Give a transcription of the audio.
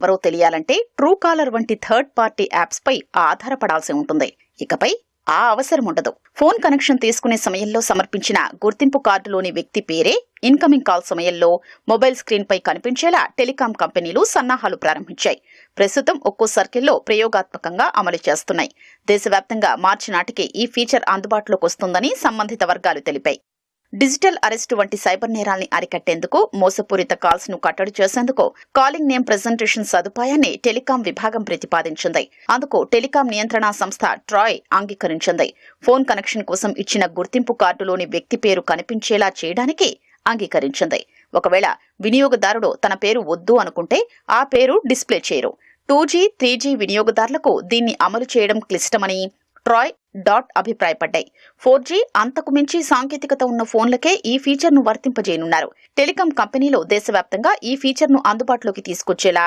ఎవరో తెలియాలంటే true caller వంటి థర్డ్ పార్టీ యాప్స్ పై ఆధారపడాల్సి ఉంటుంది. ఇకపై ఆ అవసరం ఉండదు. ఫోన్ కనెక్షన్ తీసుకునే సమయంలో సమర్పించిన గుర్తింపు కార్డులోని వ్యక్తి పేరే ఇన్కమింగ్ కాల్ సమయంలో మొబైల్ స్క్రీన్ పై కనిపించేలా టెలికాం కంపెనీలు సన్నాహాలు ప్రారంభించాయి. ప్రస్తుతం ఒక్కో సర్కిల్లో ప్రయోగాత్మకంగా అమలు చేస్తున్నాయి. దేశవ్యాప్తంగా మార్చి నాటికి ఈ ఫీచర్ అందుబాటులోకి వస్తుందని సంబంధిత వర్గాలు తెలిపాయి. డిజిటల్ అరెస్ట్ వంటి సైబర్ నేరాల్ని అరికట్టేందుకు మోసపూరిత కాల్స్ను కట్టడి చేసేందుకు కాలింగ్ నేమ్ ప్రెజెంటేషన్ సదుపాయాన్ని టెలికాం విభాగం ప్రతిపాదించింది. అందుకు టెలికాం నియంత్రణ సంస్థ ట్రాయ్ అంగీకరించింది. ఫోన్ కనెక్షన్ కోసం ఇచ్చిన గుర్తింపు కార్డులోని వ్యక్తి పేరు కనిపించేలా చేయడానికి అంగీకరించింది. ఒకవేళ వినియోగదారుడు తన పేరు వద్దు అనుకుంటే ఆ పేరు డిస్ప్లే చేయరు. టూ జీ త్రీ జీ వినియోగదారులకు దీన్ని అమలు చేయడం క్లిష్టమని ట్రాయ్ డాట్ అభిప్రాయపడ్డాయి. ఫోర్ జీ అంతకు మించి సాంకేతికత ఉన్న ఫోన్లకే ఈ ఫీచర్ను వర్తింపజేయనున్నారు. టెలికాం కంపెనీలు దేశవ్యాప్తంగా ఈ ఫీచర్ను అందుబాటులోకి తీసుకొచ్చేలా